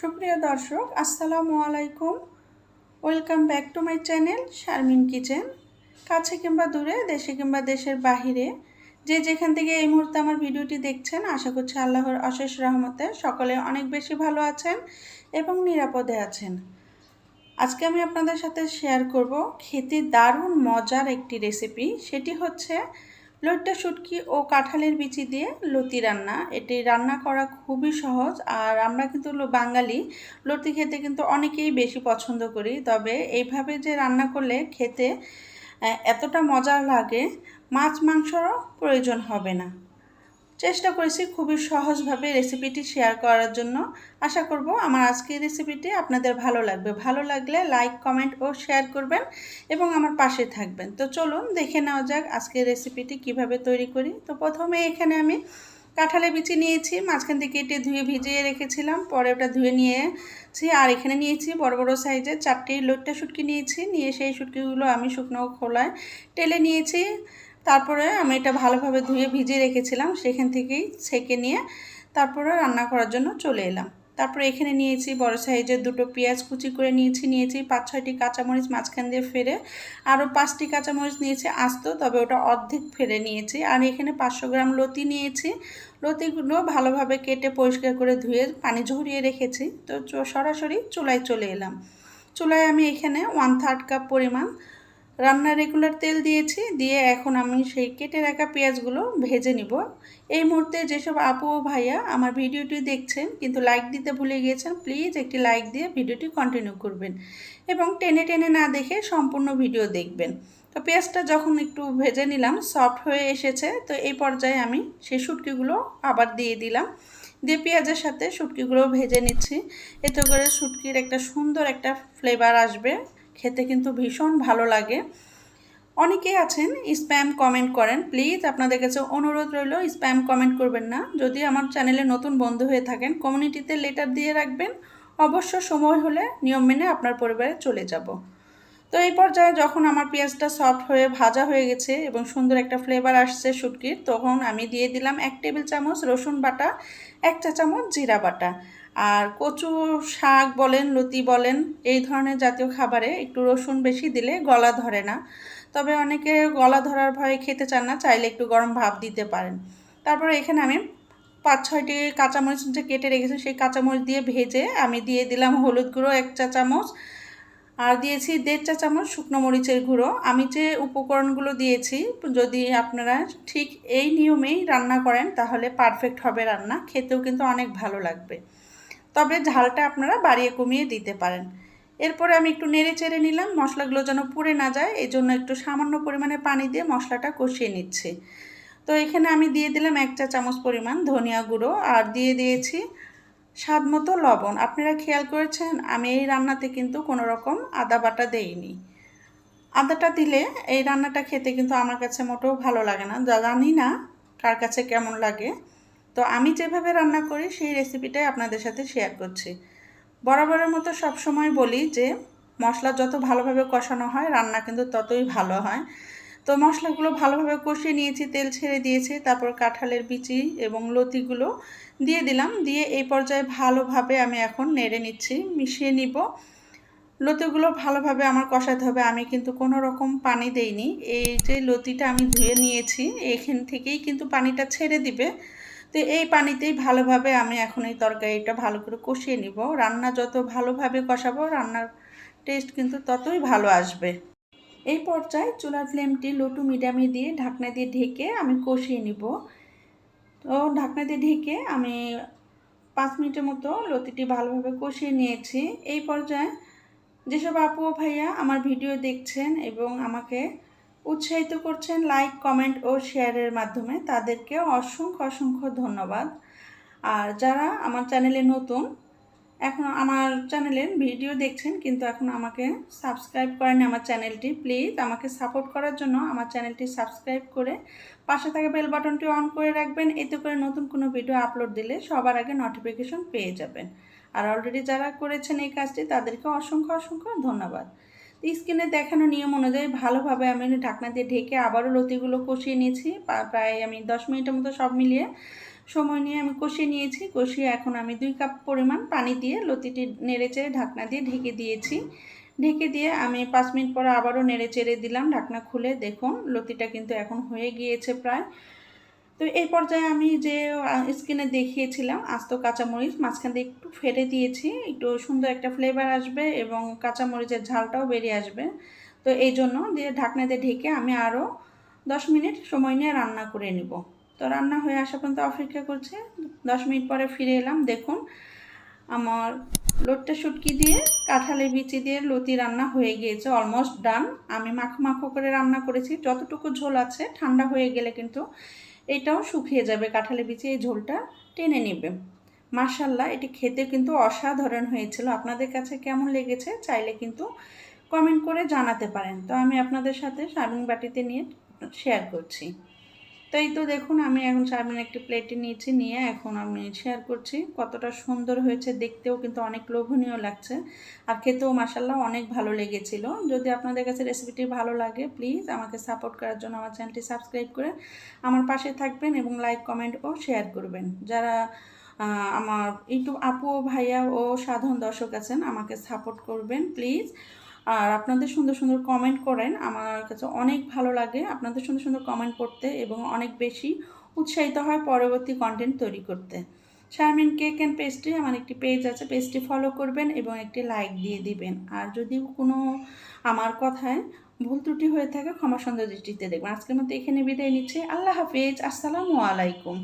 সুপ্রিয় দর্শক, আসসালামু আলাইকুম। Welcome back to my channel Sharmin kitchen কাছে কিংবা দূরে, দেশে কিংবা দেশের বাহিরে, যে যেখান থেকে এই মুহূর্তে আমার ভিডিওটি দেখছেন, আশা করছি আল্লাহর অশেষ রহমতে সকলে অনেক বেশি ভালো আছেন এবং নিরাপদে আছেন। আজকে আমি আপনাদের সাথে শেয়ার করব, খেতে দারুণ মজার একটি রেসিপি সেটি হচ্ছে লইট্টা শুটকি ও কাঁঠালের বিচি দিয়ে লতি রান্না। এটি রান্না করা খুবই সহজ আর আমরা কিন্তু বাঙালি, লতি খেতে কিন্তু অনেকেই বেশি পছন্দ করি। তবে এইভাবে যে রান্না করলে খেতে এতটা মজা লাগে, মাছ মাংসরও প্রয়োজন হবে না। চেষ্টা করেছি খুবই সহজভাবে রেসিপিটি শেয়ার করার জন্য। আশা করব আমার আজকের রেসিপিটি আপনাদের ভালো লাগবে। ভালো লাগলে লাইক কমেন্ট ও শেয়ার করবেন এবং আমার পাশে থাকবেন। তো চলুন দেখে নেওয়া যাক আজকের রেসিপিটি কীভাবে তৈরি করি। তো প্রথমে এখানে আমি কাঁঠালে বিচি নিয়েছি, মাঝখান থেকে কেটে ধুয়ে ভিজিয়ে রেখেছিলাম, পরে ওটা ধুয়ে নিয়েছি, আর এখানে নিয়েছি বড় বড় সাইজের চারটি লোটটা শুটকি নিয়েছি। নিয়ে সেই শুটকিগুলো আমি শুকনো খোলায় টেলে নিয়েছি। তারপরে আমি এটা ভালোভাবে ধুয়ে ভিজিয়ে রেখেছিলাম, সেখান থেকেই ছেঁকে নিয়ে তারপরে রান্না করার জন্য চলে এলাম। তারপরে এখানে নিয়েছি বড় সাইজের দুটো পেঁয়াজ কুচি করে নিয়েছি নিয়েছি পাঁচ ছয়টি কাঁচামরিচ মাঝখান দিয়ে ফেরে আরও পাঁচটি কাঁচামরিচ নিয়েছি আস্ত, তবে ওটা অর্ধেক ফেরে নিয়েছি। আর এখানে পাঁচশো গ্রাম লতি নিয়েছি, লতিগুলো ভালোভাবে কেটে পরিষ্কার করে ধুয়ে পানি ঝরিয়ে রেখেছি। তো সরাসরি চুলায় চলে এলাম। চুলায় আমি এখানে ওয়ান থার্ড কাপ পরিমাণ রান্নার রেগুলার তেল দিয়েছি, দিয়ে এখন আমি সেই কেটে রাখা পেঁয়াজগুলো ভেজে নিব। এই মুহূর্তে যেসব আপু ও ভাইয়া আমার ভিডিওটি দেখছেন, কিন্তু লাইক দিতে ভুলে গিয়েছেন প্লিজ একটি লাইক দিয়ে ভিডিওটি কন্টিনিউ করবেন এবং টেনে টেনে না দেখে সম্পূর্ণ ভিডিও দেখবেন। তো পেঁয়াজটা যখন একটু ভেজে নিলাম সফট হয়ে এসেছে, তো এই পর্যায়ে আমি সেই শুটকিগুলো আবার দিয়ে দিলাম। দিয়ে পেঁয়াজের সাথে শুটকিগুলো ভেজে নিচ্ছি। এতে করে শুটকির একটা সুন্দর একটা ফ্লেভার আসবে। খেতে কিন্তু ভীষণ ভালো লাগে। অনেকেই আছেন, স্প্যাম কমেন্ট করেন। প্লিজ আপনাদের কাছে অনুরোধ রইল, স্প্যাম কমেন্ট করবেন না। যদি আমার চ্যানেলে নতুন বন্ধু হয়ে থাকেন কমিউনিটিতে লেটার দিয়ে রাখবেন। অবশ্য সময় হলে নিয়ম মেনে আপনার পরিবারে চলে যাব। তো এই পর্যায়ে যখন আমার পেঁয়াজটা সফট হয়ে ভাজা হয়ে গেছে এবং সুন্দর একটা ফ্লেভার আসছে শুটকির, তখন আমি দিয়ে দিলাম এক টেবিল চামচ রসুন বাটা, এক চা চামচ জিরা বাটা। আর কচু শাক বলেন, লতি বলেন, এই ধরনের জাতীয় খাবারে একটু রসুন বেশি দিলে গলা ধরে না। তবে অনেকে গলা ধরার ভয়ে খেতে চান না, চাইলে একটু গরম ভাব দিতে পারেন। তারপরে এখানে আমি পাঁচ ছয়টি কাঁচামরিচ যে কেটে রেখেছি, সেই কাঁচামরিচ দিয়ে ভেজে আমি দিয়ে দিলাম হলুদ গুঁড়ো, এক চা চামচ আর দিয়েছি দেড় চা চামচ শুকনো মরিচের গুঁড়ো। আমি যে উপকরণগুলো দিয়েছি, যদি আপনারা ঠিক এই নিয়মেই রান্না করেন, তাহলে পারফেক্ট হবে রান্না। খেতেও কিন্তু অনেক ভালো লাগবে। তবে ঝালটা আপনারা বাড়িয়ে কমিয়ে দিতে পারেন। এরপরে আমি একটু নেড়ে চেড়ে নিলাম, মশলাগুলো যেন পুড়ে না যায় এই জন্য একটু সামান্য পরিমাণে পানি দিয়ে মশলাটা কষিয়ে নিচ্ছি। তো এখানে আমি দিয়ে দিলাম এক চা চামচ পরিমাণ ধনিয়া গুঁড়ো, আর দিয়ে দিয়েছি স্বাদ মতো লবণ। আপনারা খেয়াল করেছেন, আমি এই রান্নাতে কিন্তু কোনো রকম আদা বাটা দেইনি। আদাটা দিলে এই রান্নাটা খেতে কিন্তু আমার কাছে মোটেও ভালো লাগে না। জানি না কার কাছে কেমন লাগে। তো আমি যেভাবে রান্না করি, সেই রেসিপিটাই আপনাদের সাথে শেয়ার করছি। বরাবরের মতো সব সময় বলি যে, মশলা যত ভালোভাবে কষানো হয়, রান্না কিন্তু ততই ভালো হয়। তো মশলাগুলো ভালোভাবে কষিয়ে নিয়েছি, তেল ছেড়ে দিয়েছি, তারপর কাঁঠালের বিচি এবং লতিগুলো দিয়ে দিলাম। দিয়ে এই পর্যায়ে ভালোভাবে আমি এখন নেড়ে নিচ্ছি, মিশিয়ে নিব। লতিগুলো ভালোভাবে আমার কষাতে হবে, আমি কিন্তু কোনো রকম পানি দেইনি। এই যে লতিটা আমি ধুয়ে নিয়েছি, এখান থেকেই কিন্তু পানিটা ছেড়ে দিবে। তো এই পানিতেই ভালোভাবে আমি এখন এই তরকারিটা ভালো করে কষিয়ে নিব। রান্না যত ভালোভাবে কষাবো, রান্নার টেস্ট কিন্তু ততই ভালো আসবে। এই পর্যায়ে চুলার ফ্লেমটি লো টু মিডিয়ামে দিয়ে ঢাকনা দিয়ে ঢেকে আমি কষিয়ে নিব। তো ঢাকনা দিয়ে ঢেকে আমি পাঁচ মিনিটের মতো লতিটি ভালোভাবে কষিয়ে নিয়েছি। এই পর্যায়ে যেসব আপু ভাইয়া আমার ভিডিও দেখছেন এবং আমাকে উৎসাহিত করছেন লাইক কমেন্ট ও শেয়ারের মাধ্যমে, তাদেরকে অসংখ্য অসংখ্য ধন্যবাদ। আর যারা আমার চ্যানেলে নতুন এখন আমার চ্যানেলের ভিডিও দেখছেন, কিন্তু এখন আমাকে সাবস্ক্রাইব করেন আমার চ্যানেলটি প্লিজ আমাকে সাপোর্ট করার জন্য আমার চ্যানেলটি সাবস্ক্রাইব করে পাশে থাকা বেল বাটনটি অন করে রাখবেন, এতে করে নতুন কোনো ভিডিও আপলোড দিলে সবার আগে নোটিফিকেশন পেয়ে যাবেন। আর অলরেডি যারা করেছেন এই কাজটি, তাদেরকে অসংখ্য অসংখ্য ধন্যবাদ। স্কিনে দেখানো নিয়ম অনুযায়ী ভালোভাবে আমি ঢাকনা দিয়ে ঢেকে আবারও লতিগুলো কষিয়ে নিয়েছি, প্রায় আমি দশ মিনিটের মতো সব মিলিয়ে সময় নিয়ে আমি কষিয়ে নিয়েছি। কষিয়ে এখন আমি দুই কাপ পরিমাণ পানি দিয়ে লতিটি নেড়ে চেড়ে ঢাকনা দিয়ে ঢেকে দিয়েছি। ঢেকে দিয়ে আমি পাঁচ মিনিট পরে আবারও নেড়ে চেড়ে দিলাম, ঢাকনা খুলে দেখুন লতিটা কিন্তু এখন হয়ে গিয়েছে প্রায়। তো এই পর্যায়ে আমি যে স্কিনে দেখিয়েছিলাম, আস্ত কাঁচামরিচ, মাঝখান দিয়ে একটু ফেটে দিয়েছি, একটু সুন্দর একটা ফ্লেভার আসবে এবং কাঁচামরিচের ঝালটাও বেরিয়ে আসবে। তো এই জন্য দিয়ে ঢাকনা দিয়ে ঢেকে আমি আরও দশ মিনিট সময় নিয়ে রান্না করে নিব। তো রান্না হয়ে আসা পর্যন্ত অপেক্ষা করছে। দশ মিনিট পরে ফিরে এলাম, দেখুন আমার লোটটা শুটকি দিয়ে, কাঁঠালের বিচি দিয়ে লতি রান্না হয়ে গিয়েছে অলমোস্ট ডান আমি মাখো মাখো করে রান্না করেছি, যতটুকু ঝোল আছে, ঠান্ডা হয়ে গেলে কিন্তু এটাও শুকিয়ে যাবে, কাঁঠালের বিচি এই ঝোলটা টেনে নেবে। মার্শাল্লাহ এটি খেতে কিন্তু অসাধারণ হয়েছিল। আপনাদের কাছে কেমন লেগেছে, চাইলে কিন্তু কমেন্ট করে জানাতে পারেন। তো আমি আপনাদের সাথে সার্ভিং বাটিতে নিয়ে শেয়ার করছি। তো এই তো দেখুন, আমি এখন চারমিন একটি প্লেটে নিয়েছি, নিয়ে এখন আমি শেয়ার করছি। কতটা সুন্দর হয়েছে, দেখতেও কিন্তু অনেক লোভনীয় লাগছে। আর খেতেও মাসাল্লাহ অনেক ভালো লেগেছিল। যদি আপনাদের কাছে রেসিপিটি ভালো লাগে প্লিজ আমাকে সাপোর্ট করার জন্য আমার চ্যানেলটি সাবস্ক্রাইব করে আমার পাশে থাকবেন এবং লাইক কমেন্ট ও শেয়ার করবেন। যারা আমার ইউটিউব আপু, ভাইয়া ও সাধারণ দর্শক আছেন, আমাকে সাপোর্ট করবেন প্লিজ আর আপনাদের সুন্দর সুন্দর কমেন্ট করেন। আমার কাছে অনেক ভালো লাগে আপনাদের সুন্দর সুন্দর কমেন্ট করতে এবং অনেক বেশি উৎসাহিত হয় পরবর্তী কন্টেন্ট তৈরি করতে। শারমিন কেক অ্যান্ড পেস্ট্রি আমার একটি পেজ আছে পেজটি ফলো করবেন এবং একটি লাইক দিয়ে দিবেন। আর যদি কোনো আমার কথায় ভুল ত্রুটি হয়ে থাকে ক্ষমা সুন্দর দৃষ্টিতে দেখবেন। আজকের মতো এখানে বিদায় নিচ্ছে। আল্লাহ হাফিজ। আসসালামু আলাইকুম।